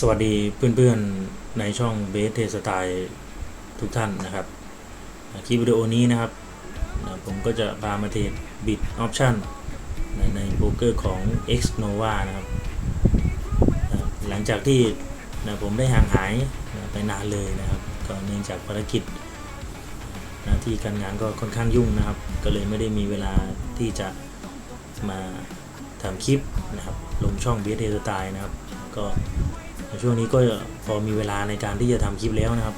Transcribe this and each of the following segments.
สวัสดีเพื่อนๆในช่องเบสเทสไตล์ทุกท่านนะครับคลิปวิดีโอนี้นะครับ ผมก็จะพามาเทรดบิตออปชั่นในโบรกเกอร์ของ X Nova นะครับ หลังจากที่ผมได้ห่างหายไปนานเลยนะครับ ก็เนื่องจากภารกิจหน้าที่การงานก็ค่อนข้างยุ่งนะครับ ก็เลยไม่ได้มีเวลาที่จะมาทำคลิปนะครับ ลงช่องเบสเทสไตล์นะครับ ก็ ช่วงนี้ก็พอมีเวลาในการที่จะทำคลิปแล้วนะครับ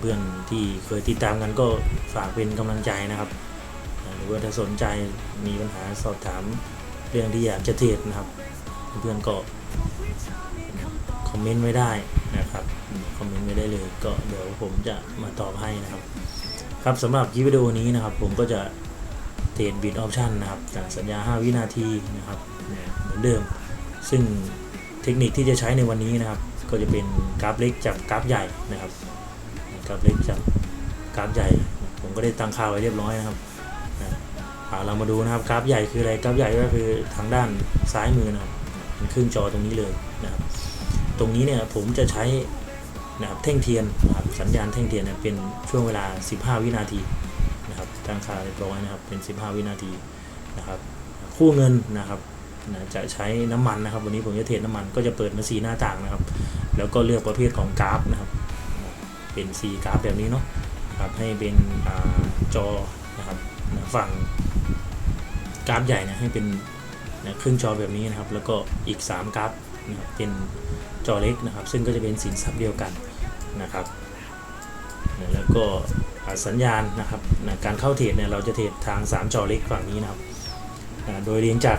เพื่อนๆที่เคยติดตามกันก็ฝากเป็นกำลังใจนะครับหรือว่าถ้าสนใจมีปัญหาสอบถามเรื่องที่อยากจะเทรดนะครับ เพื่อนๆก็คอมเมนต์ไว้ได้นะครับคอมเมนต์ไว้ได้เลยก็เดี๋ยวผมจะมาตอบให้นะครับ ครับสำหรับคลิปวิดีโอนี้นะครับ ผมก็จะเทรดบิตออปชันนะครับจากสัญญา 5 วินาทีนะครับเหมือนเดิม ซึ่ง ทคนิคที่จะใช้ในวันนี้นะครับ ก็จะเป็นกราฟเล็กจับกราฟใหญ่นะครับกราฟเล็กจับกราฟใหญ่ ผมก็ได้ตั้งค่าไว้เรียบร้อยนะครับเรามาดูนะครับกราฟใหญ่คืออะไรกราฟใหญ่ก็คือทางด้านซ้ายมือนะครับเป็นครึ่งจอตรงนี้เลยนะครับ ตรงนี้เนี่ยผมจะใช้นะครับแท่งเทียนนะครับสัญญาณแท่งเทียนเนี่ยเป็นช่วงเวลา 15 วินาทีนะครับตั้งค่าเรียบร้อยนะครับเป็น 15 วินาทีนะครับ คู่เงินนะครับ นะจะใช้น้ำมันนะครับ วันนี้ผมจะเทรดน้ำมันก็จะเปิดมาสีหน้าต่างนะครับ แล้วก็เลือกประเภทของกราฟนะครับ เป็นสีกราฟแบบนี้เนาะครับให้เป็นอจอนะครับฝั่งกราฟใหญ่นะให้เป็นนะครึ่งจอแบบนี้นะครับ แล้วก็อีก 3 กราฟนะครับเป็นจอเล็กนะครับ ซึ่งก็จะเป็นสินทรัพย์เดียวกันนะครับนะแล้วก็สัญญาณนะครับนะการเข้าเทรดเนี่ยเราจะเทรดทาง 3 จอเล็กฝั่งนี้นะครับนะโดยเรียงจาก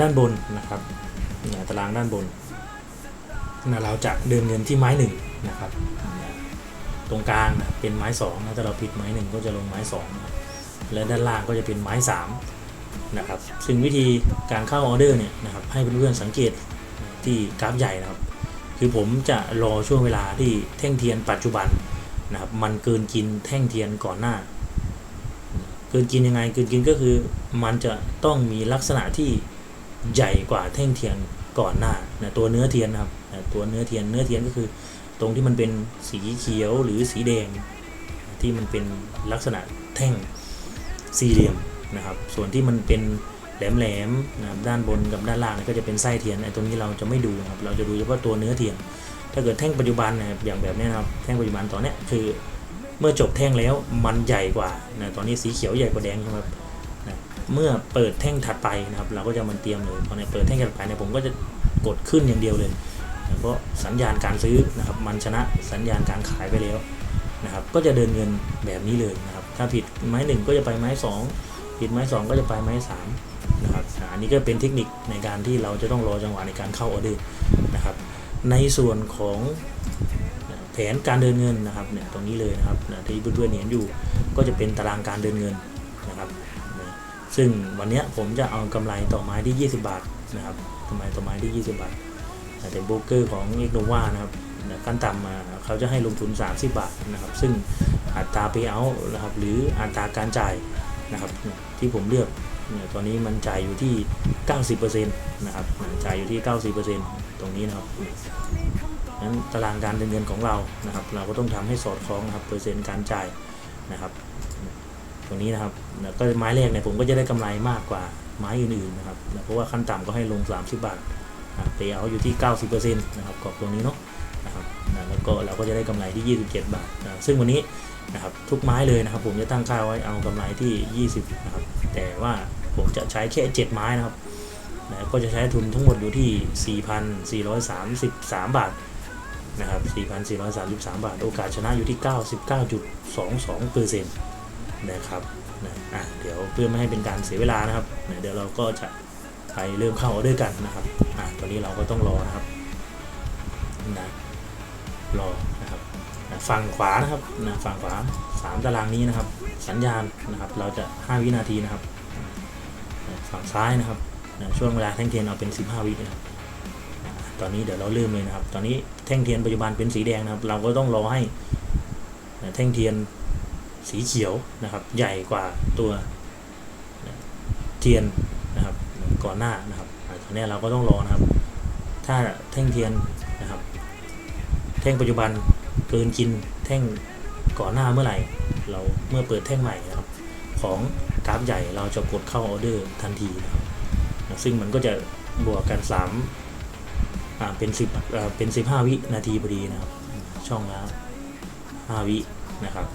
ด้านบนนะครับตารางด้านบนนะเราจะเดินเงินที่ไม้หนึ่งนะครับตรงกลางนะเป็นไม้สองนะถ้าเราผิดไม้หนึ่งก็จะลงไม้สองและด้านล่างก็จะเป็นไม้สามนะครับซึ่งวิธีการเข้าออเดอร์เนี่ยนะครับให้เพื่อนๆสังเกตที่กราฟใหญ่นะครับ คือผมจะรอช่วงเวลาที่แท่งเทียนปัจจุบันนะครับมันเกินกินแท่งเทียนก่อนหน้า เกินกินยังไงเกินกินก็คือมันจะต้องมีลักษณะที่ ใหญ่กว่าแท่งเทียนก่อนหน้านะตัวเนื้อเทียนนะครับนะตัวเนื้อเทียนเนื้อเทียนก็คือ ตรงที่มันเป็นสีเขียวหรือสีแดง ที่มันเป็นลักษณะแท่งสี่เหลี่ยมนะครับ ส่วนที่มันเป็นแหลมๆนะด้านบนกับด้านล่างนยก็จะเป็นไส้เทียนไอ้ตรงนี้เราจะไม่ดูนะครับ เราจะดูเฉพาะตัวเนื้อเทียน ถ้าเกิดแท่งปัจจุบันนะครับอย่างแบบนี้นะครับ แท่งปัจจุบันตอนนี้คือ เมื่อจบแท่งแล้วมันใหญ่กว่านะตอนนี้สีเขียวใหญ่กว่าแดงใช่ไหมครับ เมื่อเปิดแท่งถัดไปนะครับ เราก็จะมันเตรียมเลยพอในเปิดแท่งถัดไปเนี่ยผมก็จะกดขึ้นอย่างเดียวเลยนะเพราะสัญญาณการซื้อนะครับ มันชนะสัญญาณการขายไปแล้วนะครับ ก็จะเดินเงินแบบนี้เลยนะครับ ถ้าผิดไม้หนึ่งก็จะไปไม้สองผิดไม้สองก็จะไปไม้สามนะครับอันนี้ก็เป็นเทคนิคในการที่เราจะต้องรอจังหวะในการเข้าออเดอร์นะครับ ในส่วนของแผนการเดินเงินนะครับเนี่ยตรงนี้เลยนะครับที่เพื่อนๆเห็นอยู่ก็จะเป็นตารางการเดินเงินนะครับ ซึ่งวันนี้ผมจะเอากำไรต่อไม้ที่ 20 บาทนะครับกำไรต่อไม้ที่ 20 บาท แต่โบรกเกอร์ของเอกโนวานะครับขั้นต่ำมาเขาจะให้ลงทุน 30 บาทนะครับ ซึ่งอัตรา payout นะครับหรืออัตราการจ่ายนะครับที่ผมเลือกเนี่ยตอนนี้มันจ่ายอยู่ที่ 90%นะครับจ่ายอยู่ที่ 90%ตรงนี้นะครับนั้นตารางการเงินของเรานะครับ เราก็ต้องทำให้สอดคล้องนะครับเปอร์เซ็นต์การจ่ายนะครับ ตรงนี้นะครับแล้วก็ไม้แรกเนี่ยผมก็จะได้กำไรมากกว่าไม้อื่นๆนะครับเพราะว่าขั้นต่ำก็ให้ลง 30 บาทเปย์เอาอยู่ที่ 90%นะครับกรอบตรงนี้เนาะนะครับนะแล้วก็เราก็จะได้กำไรที่ 27 บาทนะซึ่งวันนี้นะครับทุกไม้เลยนะครับ ผมจะตั้งค่าไว้เอากำไรที่ 20นะครับแต่ว่าผมจะใช้แค่ 7 ไม้นะครับนะก็จะใช้ทุนทั้งหมดอยู่ที่ 4,433 บาทนะครับ 4,433 บาท โอกาสชนะอยู่ที่ 99.22เปอร์เซ็นต์ นะครับนะอะเดี๋ยวเพื่อไม่ให้เป็นการเสียเวลานะครับนะเดี๋ยวเราก็จะไปเริ่มเข้าออเดอร์กันนะครับอะตอนนี้เราก็ต้องรอนะครับนะรอนะครับนะฝั่งขวานะครับนะฝั่งขวา 3 ตารางนี้นะครับ สัญญาณนะครับ เราจะ 5 วินาทีนะครับนะฝั่งซ้ายนะครับนะช่วงเวลาแท่งเทียนเอาเป็น 15 วินะครับตอนนี้เดี๋ยวเราเริ่มเลยนะครับ ตอนนี้แท่งเทียนปัจจุบันเป็นสีแดงนะครับ เราก็ต้องรอให้แท่งเทียน สีเขียวนะครับ ใหญ่กว่าตัวเทียนนะครับก่อนหน้านะครับตอนนี้เราก็ต้องรอนะครับ ถ้าแท่งเทียนนะครับ แท่งปัจจุบันเกินกินแท่งก่อนหน้าเมื่อไหร่ เราเมื่อเปิดแท่งใหม่นะครับ ของกราฟใหญ่เราจะกดเข้าออเดอร์ทันทีนะครับซึ่งมันก็จะบวกกัน3อ่าเป็น10อ่าเป็น 15 วินาทีพอดีนะครับ ช่องละ5วินะครับ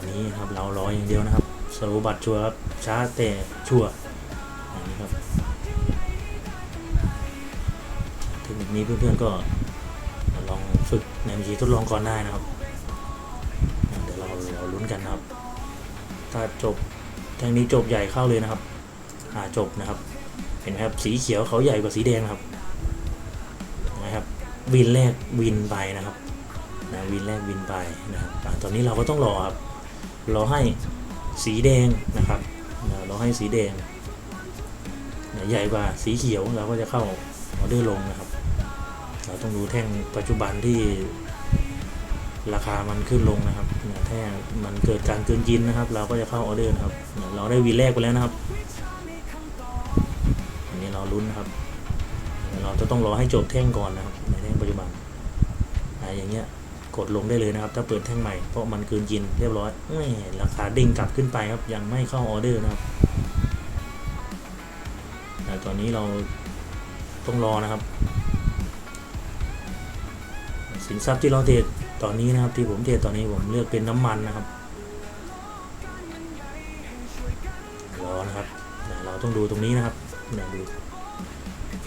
อนนี้ครับเรารออย่างเดียวนะครับสรุปบัตรชัวร์ครับช้าแต่ชัวร์อันนี้ครับเทคนิคนี้เพื่อนๆก็ลองฝึกในบัญชีทดลองก่อนได้นะครับเดี๋ยวเราเราลุ้นกันนะครับ ถ้าจบแทงนี้จบใหญ่เข้าเลยนะครับอ่าจบนะครับ เห็นไหมครับสีเขียวเขาใหญ่กว่าสีแดงนะครับนะครับ วินแรกวินไปนะครับนะวินแรกวินไปนะครับตอนนี้เราก็ต้องรอครับ รอให้สีแดงนะครับนะรอให้สีแดง ใหญ่กว่าสีเขียวเราก็จะเข้าออเดอร์ลงนะครับ เราต้องดูแท่งปัจจุบันที่ราคามันขึ้นลงนะครับเนี่ยถ้ามันเกิดการเกินกินนะครับ เราก็จะเข้าออเดอร์นะครับ เราได้วีแรกไปแล้วนะครับ อันนี้เราลุ้นนะครับ เราจะต้องรอให้จบแท่งก่อนนะครับ ในแท่งปัจจุบันอ่าอย่างเงี้ย ดลงได้เลยนะครับถ้าเปิดแท่งใหม่เพราะมันเกินกินเรียบร้อยแหม่ราคาเด้งกลับขึ้นไปครับยังไม่เข้าออเดอร์นะครับแต่ตอนนี้เราต้องรอนะครับ สินทรัพย์ที่เราเทรดตอนนี้นะครับที่ผมเทรดตอนนี้ผมเลือกเป็นน้ำมันนะครับรอนะครับเราต้องดูตรงนี้นะครับเดี๋ยดู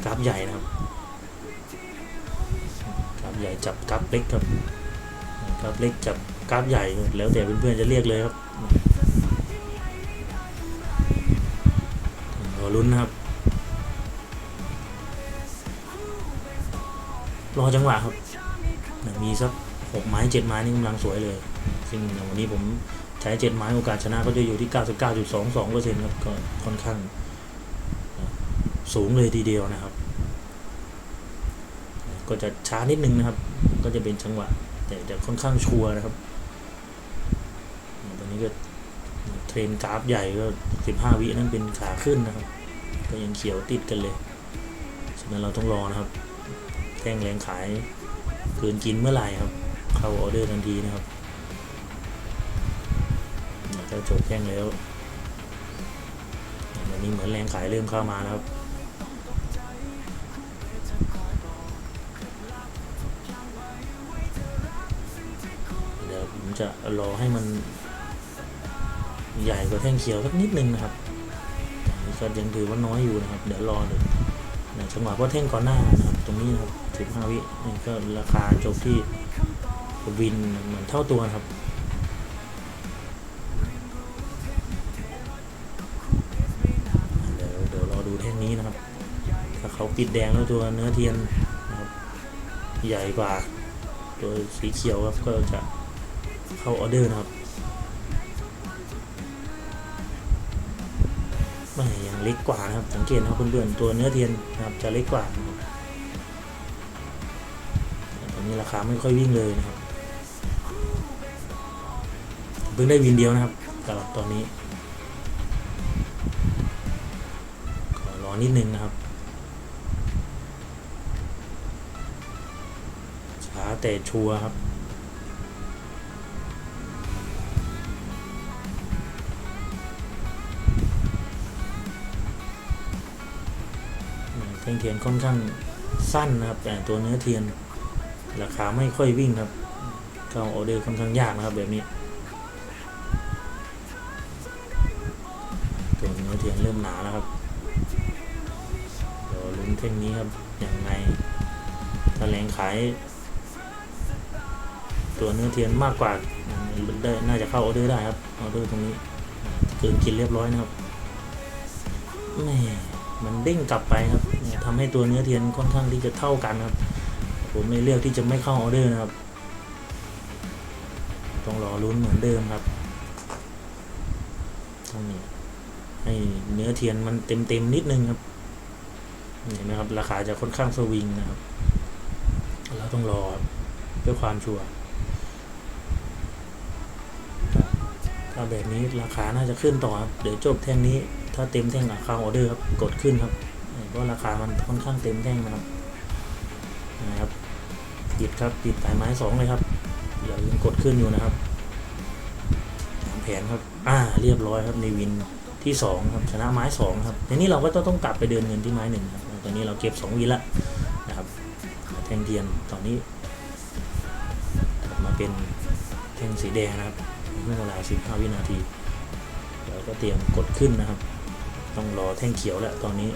กราฟใหญ่นะครับกราฟใหญ่จับกราฟเล็กครับ กราฟเล็กจับกราฟใหญ่แล้วแต่เพื่อนๆจะเรียกเลยครับรอลุ้นนะครับ รอจังหวะครับมีสักหกไม้เจ็ดไม้นี่กำลังสวยเลย ซึ่งวันนี้ผมใช้เจ็ดไม้โอกาสชนะก็จะอยู่ที่ 99.22เปอร์เซ็นต์ครับก็ค่อนข้าง สูงเลยทีเดียวนะครับ ก็จะช้านิดนึงนะครับ ก็จะเป็นจังหวะ แต่จะค่อนข้างชัวร์นะครับตอนนี้ก็เทรนกราฟใหญ่ก็ 15 วินั่นเป็นขาขึ้นนะครับ ก็ยังเขียวติดกันเลยฉะนั้นเราต้องรอนะครับ แท่งแรงขายเกินกินเมื่อไหร่ครับ เข้าออเดอร์ทันทีนะครับเนี่ยก็จบแจ้งแล้ววันนี้เหมือนแรงขายเริ่มเข้ามาแล้วครับ จะรอให้มันใหญ่กว่าแท่งเขียวสักนิดนึงนะครับนี่ก็ยังถือว่าน้อยอยู่นะครับ เดี๋ยวรอดูนะจังหวะเพราะแท่งก่อนหน้านะครับ ตรงนี้นะครับ15วินี่ก็ราคาจบที่วินเหมือนเท่าตัวครับเดี๋ยวเดี๋ยวรอดูแท่งนี้นะครับ ถ้าเขาปิดแดงแล้วตัวเนื้อเทียนนะครับ ใหญ่กว่า ตัวสีเขียวครับก็จะ เข้าออเดอร์นะครับไม่ยังเล็กกว่านะครับ สังเกตนะครับเพื่อนๆตัวเนื้อเทียนนะครับจะเล็กกว่าตอนนี้ราคาไม่ค่อยวิ่งเลยนะครับเพิ่งได้วินเดียวนะครับสำหรับตอนนี้ขอรอนิดนึงนะครับช้าแต่ชัวร์ครับ แทงเทียนค่อนข้างสั้นนะครับ แต่ตัวเนื้อเทียน ราคาไม่ค่อยวิ่งครับเข้าออเดอร์ค่อนข้างยากนะครับแบบนี้ ตัวเนื้อเทียนเริ่มหนาแล้วครับเดี๋ยวลุ้นเท่งนี้ครับยังไงถ้าแรงขาย ตัวเนื้อเทียนมากกว่าได้น่าจะเข้าออเดอร์ได้ครับออเดอร์ตรงนี้เกินกินเรียบร้อยนะครับแม่มันเด้งกลับไปครับ ทำให้ตัวเนื้อเทียนค่อนข้างที่จะเท่ากันครับ ผมเลยเลือกที่จะไม่เข้าออเดอร์นะครับ ต้องรอลุ้นเหมือนเดิมครับต้องให้เนื้อเทียนมันเต็มเต็มๆนิดนึงครับเห็นไหมครับ ราคาจะค่อนข้างสวิงนะครับเราต้องรอเพื่อความชัวร์ถ้าแบบนี้ราคาน่าจะขึ้นต่อครับ เดี๋ยวจบแท่งนี้ ถ้าเต็มแท่งอะเข้าออเดอร์ครับ กดขึ้นครับ เพราะราคามันค่อนข้างเต็มแท่งนะครับนะครับปิดครับปิดปลายไม้สองเลยครับอย่าลืมกดขึ้นอยู่นะครับตามแผนครับอ่าเรียบร้อยครับในวินที่สองครับชนะไม้สองครับทีนี้เราก็ต้องกลับไปเดินเงินที่ไม้หนึ่งครับตอนนี้เราเก็บสองวินละนะครับแทงเทียนตอนนี้มาเป็นแทงสีแดงนะครับเมื่อเวลา15วินาทีเราก็เตรียมกดขึ้นนะครับ ต้องรอแท่งเขียวแล้วตอนนี้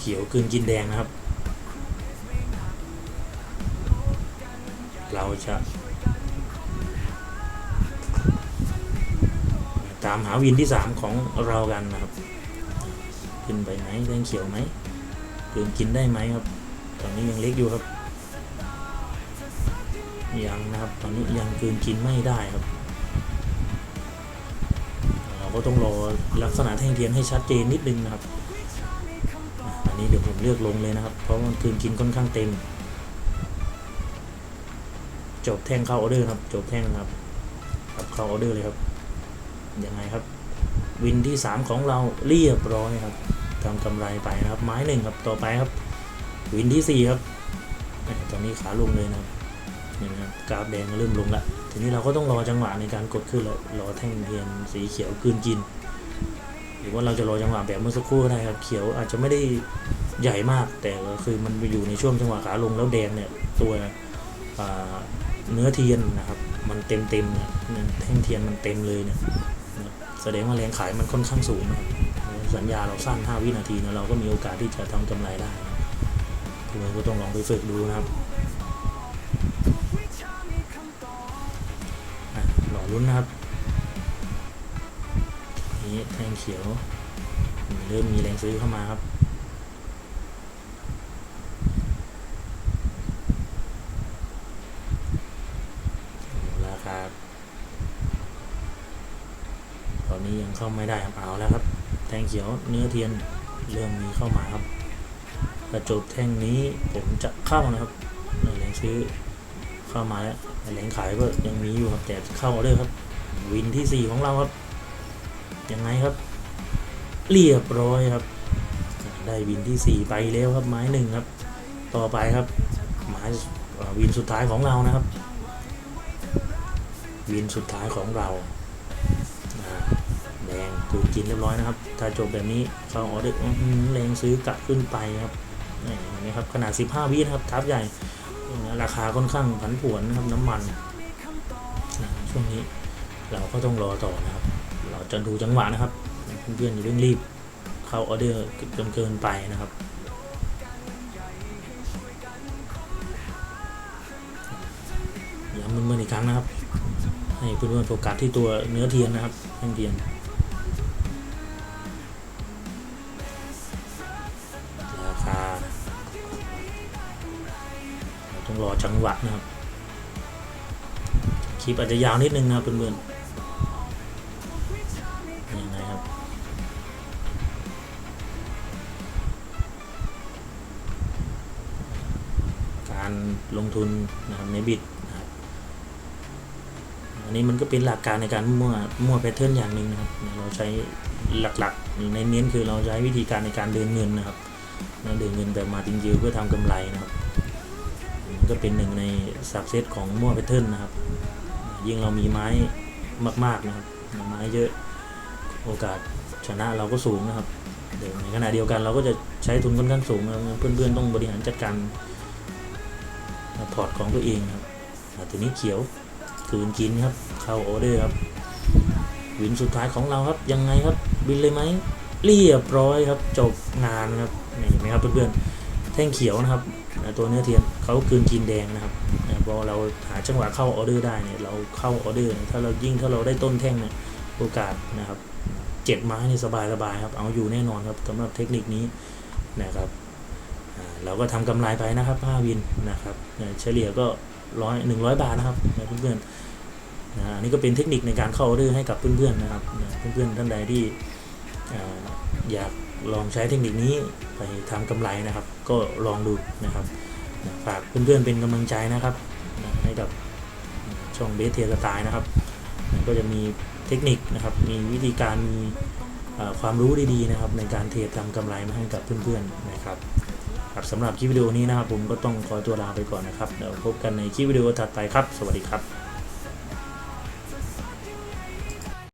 เขียวกลืนกินแดงนะครับ เราจะตามหาวินที่ 3 ของเรากันนะครับ ขึ้นไปไหมแดงเขียวไหมกลืนกินได้ไหมครับ ตอนนี้ยังเล็กอยู่ครับ ยังนะครับ ตอนนี้ยังกลืนกินไม่ได้ครับเราก็ต้องรอลักษณะแท่งเทียนให้ชัดเจนนิดนึงนะครับ นี้เดี๋ยวผมเลือกลงเลยนะครับ เพราะมันกลืนกินค่อนข้างเต็ม จบแท่งเข้าออเดอร์ครับ จบแท่งครับครับเข้าออเดอร์เลยครับ ยังไงครับ วินที่ 3 ของเราเรียบร้อยครับทำกำไรไปนะครับ ไม้หนึ่งครับ ต่อไปครับ วินที่ 4 ครับ ตอนนี้ขาลงเลยนะครับนี่นะครับกราฟแดงเริ่มลงละ ทีนี้เราก็ต้องรอจังหวะในการกดขึ้นแล้วรอแท่งเทียนสีเขียวกลืนกิน หรือว่าเราจะรอจังหวะแบบเมื่อสักครู่ก็ได้ครับเขียวอาจจะไม่ได้ใหญ่มาก แต่ก็คือมันไปอยู่ในช่วงจังหวะขาลงแล้วแดงเนี่ยตัวเนื้อเทียนนะครับ มันเต็มเต็มเนี่ยแท่งเทียนมันเต็มเลยเนี่ยแสดงว่าแรงขายมันค่อนข้างสูงนะครับสัญญาเราสั้น5วินาทีนะเราก็มีโอกาสที่จะทำกำไรได้ทุกคนก็ต้องลองไปฝึกดูนะครับอะรอรุ้นนะครับ นี้แทงเขียวเริ่มมีแรงซื้อเข้ามาครับราคาตอนนี้ยังเข้าไม่ได้ครับเอาแล้วครับ แทงเขียวเนื้อเทียนเริ่มมีเข้ามาครับถ้าจบแท่งนี้ผมจะเข้านะครับแรงซื้อเข้ามาแล้วแรงขายก็ยังมีอยู่ครับแต่เข้าด้วยครับ วินที่สี่ของเราครับ ยังไงครับ เรียบร้อยครับ ได้วินที่ 4 ไปแล้วครับไม้หนึ่งครับ ต่อไปครับไม้เอ่อวินสุดท้ายของเรานะครับ วินสุดท้ายของเราแดงกูกินเรียบร้อยนะครับ ถ้าจบแบบนี้เขาออเดอร์แรงซื้อกลับขึ้นไปครับนี่เห็นไหมครับขนาด 15 วินะครับทับใหญ่ราคาค่อนข้างผันผวนนะครับน้ำมันช่วงนี้เราก็ต้องรอต่อนะครับ จะดูจังหวะนะครับ เพื่อนๆอย่าเร่งรีบเข้าออเดอร์จนเกินไปนะครับย้ำมือๆอีกครั้งนะครับ ให้เพื่อนๆโฟกัสที่ตัวเนื้อเทียนนะครับแท่งเทียนราคาเราต้องรอจังหวะนะครับคลิปอาจจะยาวนิดนึงนะครับเพื่อนๆ ทุนนะครับในบิตนะครับอันนี้มันก็เป็นหลักการในการมั่วมั่วแพทเทิร์นอย่างหนึ่งนะครับ เราใช้หลักๆในเน้นคือเราใช้วิธีการในการเดินเงินนะครับนะเดินเงินแบบมาติงยิวเพื่อทำกำไรนะครับมันก็เป็นหนึ่งในสับเซตของมั่วแพทเทิร์นนะครับ ยิ่งเรามีไม้มากๆนะครับไม้เยอะโอกาสชนะเราก็สูงนะครับเดี๋ยวในขณะเดียวกันเราก็จะใช้ทุนค่อนข้างสูงนะเพื่อนๆต้องบริหารจัดการ พอร์ตของตัวเองครับอ่าทีนี้เขียวคืนกินครับ เข้าออเดอร์ครับ วินสุดท้ายของเราครับ ยังไงครับ บินเลยไหมเรียบร้อยครับ จบงานครับนี่เห็นไหมครับเพื่อนๆแท่งเขียวนะครับ ตัวเนื้อเทียนเขาคืนกินแดงนะครับพอเราหาจังหวะเข้าออเดอร์ได้เนี่ยเราเข้าออเดอร์ถ้าเรายิ่งถ้าเราได้ต้นแท่งเนี่ยโอกาสนะครับเจ็ดไม้นี่สบายสบายครับ เอาอยู่แน่นอนครับสำหรับเทคนิคนี้นะครับ เราก็ทำกำไรไปนะครับ5วินนะครับเฉลี่ยก็ร้อยหนึ่งร้อยบาทนะครับเพื่อนๆนะอันนี้ก็เป็นเทคนิคในการเข้าออเดอร์ให้กับเพื่อนๆนะครับนเพื่อนๆท่านใดที่อยากลองใช้เทคนิคนี้ไปทำกำไรนะครับ ก็ลองดูนะครับฝากเพื่อนๆเป็นกำลังใจนะครับให้กับช่องเบสเทียสไตล์นะครับ ก็จะมีเทคนิคนะครับ มีวิธีการมีความรู้ดีๆนะครับ ในการเทรดทำกำไรมาให้กับเพื่อนๆนะครับ ครับสำหรับคลิปวิดีโอนี้นะครับผมก็ต้องขอตัวลาไปก่อนนะครับเดี๋ยวพบกันในคลิปวิดีโอถัดไปครับ สวัสดีครับ